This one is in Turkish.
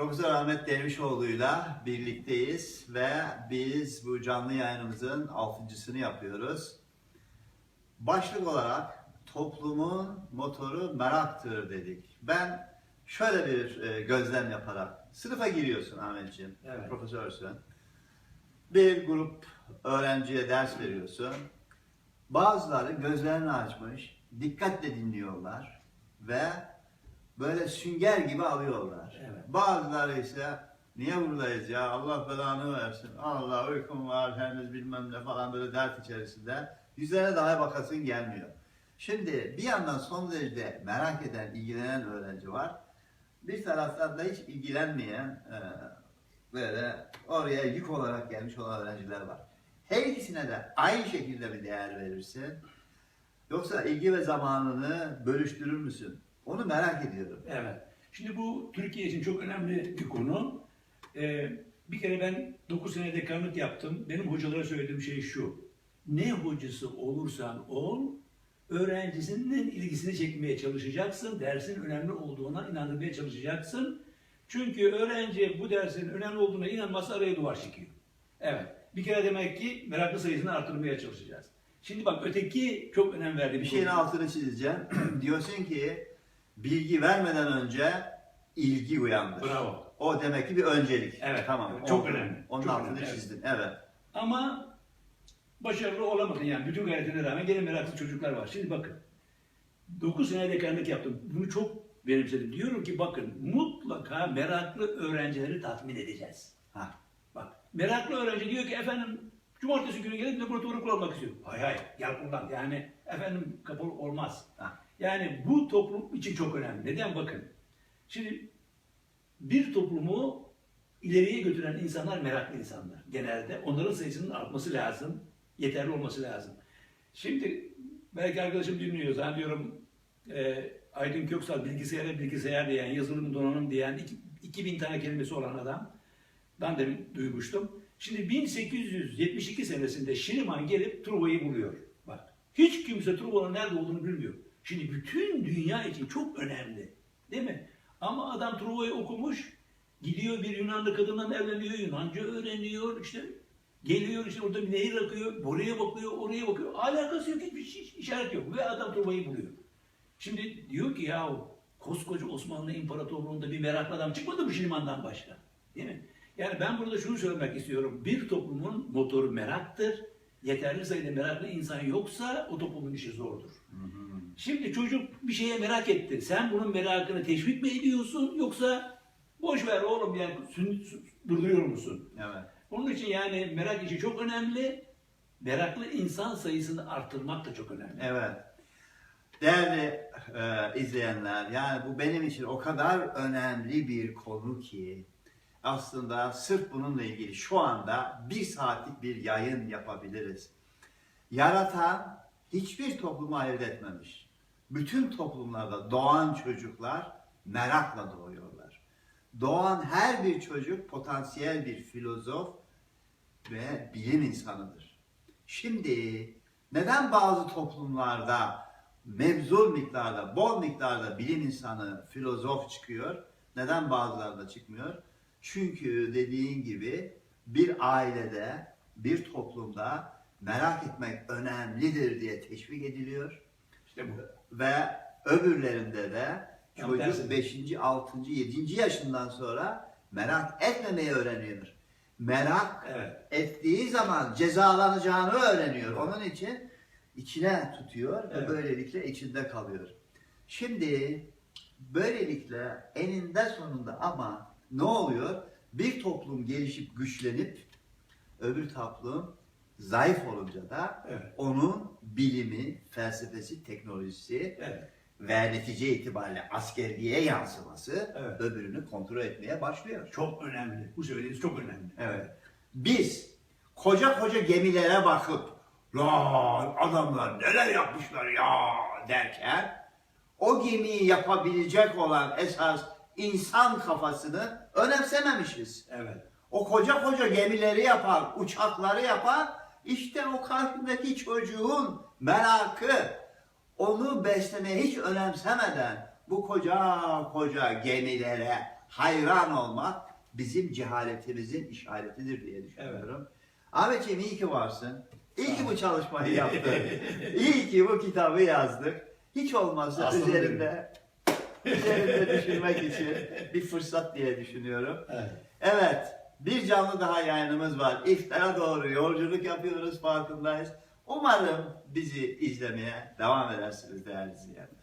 Profesör Ahmet Dervişoğlu'yla birlikteyiz ve biz bu canlı yayınımızın altıncısını yapıyoruz. Başlık olarak toplumun motoru meraktır dedik. Ben şöyle bir e, gözlem yaparak, sınıfa giriyorsun Ahmetciğim, Evet. profesörsün. Bir grup öğrenciye ders veriyorsun. Bazıları gözlerini açmış, dikkatle dinliyorlar ve böyle sünger gibi alıyorlar. Evet. Bazıları ise niye buradayız ya Allah belanı versin, Allah uykum var henüz bilmem ne falan böyle dert içerisinde yüzlerine daha bakasın gelmiyor. Şimdi bir yandan son derece merak eden, ilgilenen öğrenci var. Bir taraftan da hiç ilgilenmeyen e, böyle oraya yük olarak gelmiş olan öğrenciler var. Her ikisine de aynı şekilde mi değer verirsin? Yoksa ilgi ve zamanını bölüştürür müsün? Onu merak ediyorum. Evet. Şimdi bu Türkiye için çok önemli bir konu. Ee, bir kere ben 9 sene dekanlık yaptım. Benim hocalara söylediğim şey şu. Ne hocası olursan ol, öğrencisinin ilgisini çekmeye çalışacaksın. Dersin önemli olduğuna inandırmaya çalışacaksın. Çünkü öğrenci bu dersin önemli olduğuna inanmazsa araya duvar çekiyor. Evet. Bir kere demek ki meraklı sayısını artırmaya çalışacağız. Şimdi bak öteki çok önem verdiğim Bir şeyin konu. altını çizeceğim. Diyorsun ki bilgi vermeden önce ilgi uyandır. Bravo. O demek ki bir öncelik. Evet, Tamam. evet, çok Onun- önemli, Onun çok altını önemli, evet. çizdin. Evet. Ama başarılı olamadın yani bütün gayretine rağmen gene meraklı çocuklar var. Şimdi bakın 9 sene dekanlık yaptım. Bunu çok benimsedim. Diyorum ki bakın mutlaka meraklı öğrencileri tatmin edeceğiz. Ha. Bak meraklı öğrenci diyor ki efendim cumartesi günü gelip laboratuvarı kullanmak istiyor. Hay hay gel kullan. Yani efendim kabul olmaz. Ha. Yani bu toplum için çok önemli. Neden bakın. Şimdi bir toplumu ileriye götüren insanlar meraklı insanlar genelde. Onların sayısının artması lazım. Yeterli olması lazım. Şimdi belki arkadaşım dinliyor. Zannediyorum e, Aydın Köksal bilgisayara bilgisayar diyen, yazılım donanım diyen iki- 2000 tane kelimesi olan adam. Ben de duymuştum. Şimdi 1872 senesinde Şiriman gelip Truva'yı buluyor. Bak hiç kimse Truva'nın nerede olduğunu bilmiyor. Şimdi bütün dünya için çok önemli. Değil mi? Ama adam Truva'yı okumuş, gidiyor bir Yunanlı kadından evleniyor, Yunanca öğreniyor, işte geliyor işte orada bir nehir akıyor, buraya bakıyor, oraya bakıyor. Alakası yok, hiçbir şey, işaret yok. Ve adam Truva'yı buluyor. Şimdi diyor ki ya koskoca Osmanlı İmparatorluğu'nda bir meraklı adam çıkmadı mı Şiliman'dan başka? Değil mi? Yani ben burada şunu söylemek istiyorum. Bir toplumun motoru meraktır. Yeterli sayıda meraklı insan yoksa o toplumun işi zordur. Şimdi çocuk bir şeye merak etti. Sen bunun merakını teşvik mi ediyorsun yoksa boş ver oğlum yani durduruyor musun? Evet. Onun için yani merak işi çok önemli. Meraklı insan sayısını arttırmak da çok önemli. Evet. Değerli e, izleyenler, yani bu benim için o kadar önemli bir konu ki aslında sırf bununla ilgili şu anda bir saatlik bir yayın yapabiliriz. Yaratan hiçbir toplumu ayırt etmemiş. Bütün toplumlarda doğan çocuklar merakla doğuyorlar. Doğan her bir çocuk potansiyel bir filozof ve bilim insanıdır. Şimdi neden bazı toplumlarda mevzul miktarda, bol miktarda bilim insanı, filozof çıkıyor? Neden bazılarında çıkmıyor? Çünkü dediğin gibi bir ailede, bir toplumda merak etmek önemlidir diye teşvik ediliyor. İşte bu. Ve öbürlerinde de çocuk tersi. 5. 6. 7. yaşından sonra merak etmemeyi öğreniyor. Merak Evet. ettiği zaman cezalanacağını öğreniyor. Onun için içine tutuyor ve Evet. böylelikle içinde kalıyor. Şimdi böylelikle eninde sonunda ama ne oluyor? Bir toplum gelişip güçlenip öbür toplum zayıf olunca da Evet. onun bilimi, felsefesi, teknolojisi Evet. ve netice itibariyle askerliğe yansıması Evet. öbürünü kontrol etmeye başlıyor. Çok önemli. Bu söylediğiniz çok önemli. Evet. Biz koca koca gemilere bakıp lan adamlar neler yapmışlar ya derken o gemiyi yapabilecek olan esas insan kafasını önemsememişiz. Evet. O koca koca gemileri yapan, uçakları yapan işte o karşındaki çocuğun merakı onu beslemeye hiç önemsemeden bu koca koca gemilere hayran olmak bizim cehaletimizin işaretidir diye düşünüyorum. Ahmetciğim iyi ki varsın. İyi ki bu çalışmayı yaptın. iyi ki bu kitabı yazdık. Hiç olmazsa Aslanım üzerinde üzerinde düşünmek için bir fırsat diye düşünüyorum. Evet. Evet, bir canlı daha yayınımız var. İftara doğru yolculuk yapıyoruz, farkındayız. Umarım bizi izlemeye devam edersiniz değerli izleyenler.